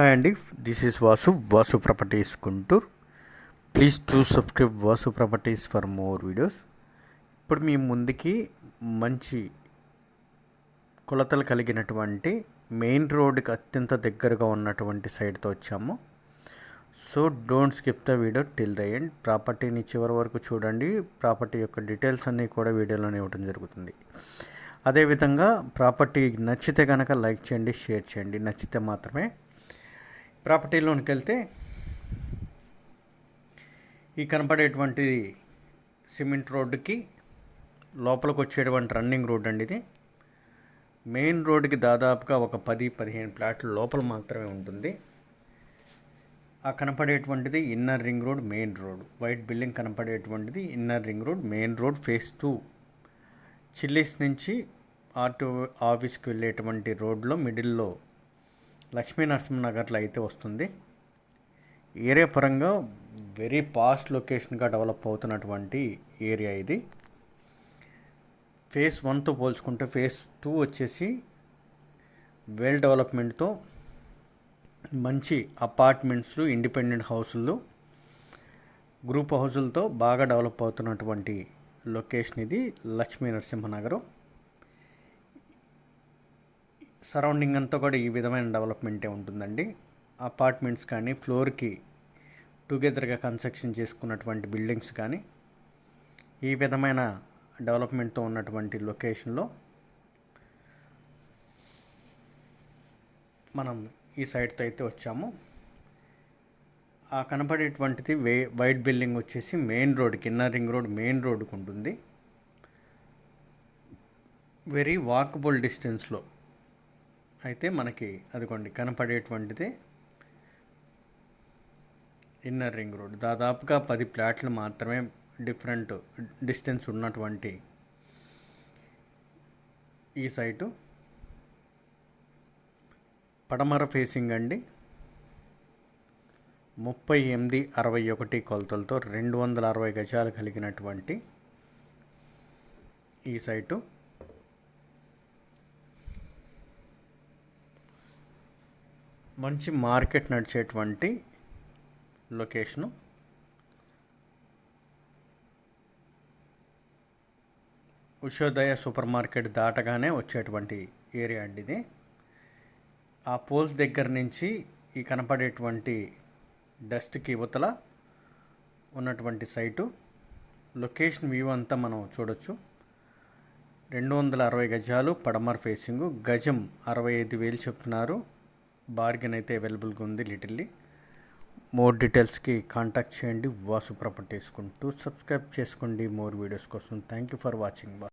Hi అండి this is Vasu Vasu properties Guntur please to subscribe Vasu properties for more videos ఇప్పుడు మీ ముందుకి మంచి కొలతలు కలిగినటువంటి మెయిన్ రోడ్కి అత్యంత దగ్గరగా ఉన్నటువంటి సైడ్తో వచ్చాము. So don't skip the video till the end ప్రాపర్టీని చివరి వరకు చూడండి. ప్రాపర్టీ యొక్క డీటెయిల్స్ అన్నీ కూడా వీడియోలోనే ఇవ్వడం జరుగుతుంది. అదేవిధంగా ప్రాపర్టీ నచ్చితే కనుక లైక్ చేయండి షేర్ చేయండి. నచ్చితే మాత్రమే ప్రాపర్టీలోనికి వెళ్తే ఈ కనపడేటువంటి సిమెంట్ రోడ్డుకి లోపలికి వచ్చేటువంటి రన్నింగ్ రోడ్ అండి ఇది. మెయిన్ రోడ్డుకి దాదాపుగా ఒక పది పదిహేను ప్లాట్ల లోపల మాత్రమే ఉంటుంది. ఆ కనపడేటువంటిది inner ring road main road. White building కనపడేటువంటిది inner ring road main road phase two. Chillies నుంచి ఆర్టో ఆఫీస్కి వెళ్ళేటువంటి రోడ్లో మిడిల్లో లక్ష్మీ నరసింహనగర్లో అయితే వస్తుంది. ఏరియా పరంగా వెరీ పాస్ట్ లొకేషన్గా డెవలప్ అవుతున్నటువంటి ఏరియా ఇది. ఫేస్ వన్తో పోల్చుకుంటే ఫేస్ టూ వచ్చేసి వెల్ డెవలప్మెంట్తో మంచి అపార్ట్మెంట్స్లు ఇండిపెండెంట్ హౌసులు గ్రూప్ హౌసులతో బాగా డెవలప్ అవుతున్నటువంటి లొకేషన్ ఇది లక్ష్మీ నరసింహనగరం సరౌండింగ్ అంతా కూడా ఈ విధమైన డెవలప్మెంటే ఉంటుందండి. అపార్ట్మెంట్స్ కానీ ఫ్లోర్కి టుగెదర్గా కన్స్ట్రక్షన్ చేసుకున్నటువంటి బిల్డింగ్స్ కానీ ఈ విధమైన డెవలప్మెంట్తో ఉన్నటువంటి లొకేషన్లో మనం ఈ సైడ్తో అయితే వచ్చాము. ఆ కనపడేటువంటిది వే వైట్ బిల్డింగ్ వచ్చేసి మెయిన్ రోడ్కి ఇన్నర్ రింగ్ రోడ్ మెయిన్ రోడ్కి ఉంటుంది. వెరీ వాకబుల్ డిస్టెన్స్లో అయితే మనకి అదిగోండి కనపడేటువంటిది ఇన్నర్ రింగ్ రోడ్. దాదాపుగా పది ప్లాట్లు మాత్రమే డిఫరెంట్ డిస్టెన్స్ ఉన్నటువంటి ఈ సైటు. పడమర ఫేసింగ్ అండి. ముప్పై ఎనిమిది అరవై ఒకటి కొలతలతో రెండు వందల అరవై గజాలు కలిగినటువంటి ఈ సైటు. మంచి మార్కెట్ నడిచేటువంటి లొకేషను ఉషోదయ సూపర్ మార్కెట్ దాటగానే వచ్చేటువంటి ఏరియా అండి ఇది. ఆ పోల్స్ దగ్గర నుంచి ఈ కనపడేటువంటి డస్ట్కి ఇవతల ఉన్నటువంటి సైటు. లొకేషన్ వ్యూ అంతా మనం చూడొచ్చు. రెండు వందల అరవై గజాలు పడమర్ ఫేసింగు. గజం అరవై ఐదు వేలు చెప్తున్నారు. బార్గెన్ అయితే అవైలబుల్గా ఉంది లిటిల్లీ. మోర్ డీటెయిల్స్కి కాంటాక్ట్ చేయండి. వాసు ప్రాపర్టీస్ కుంటూ సబ్స్క్రైబ్ చేసుకోండి. మోర్ వీడియోస్ కోసం థ్యాంక్ యూ ఫర్ వాచింగ్.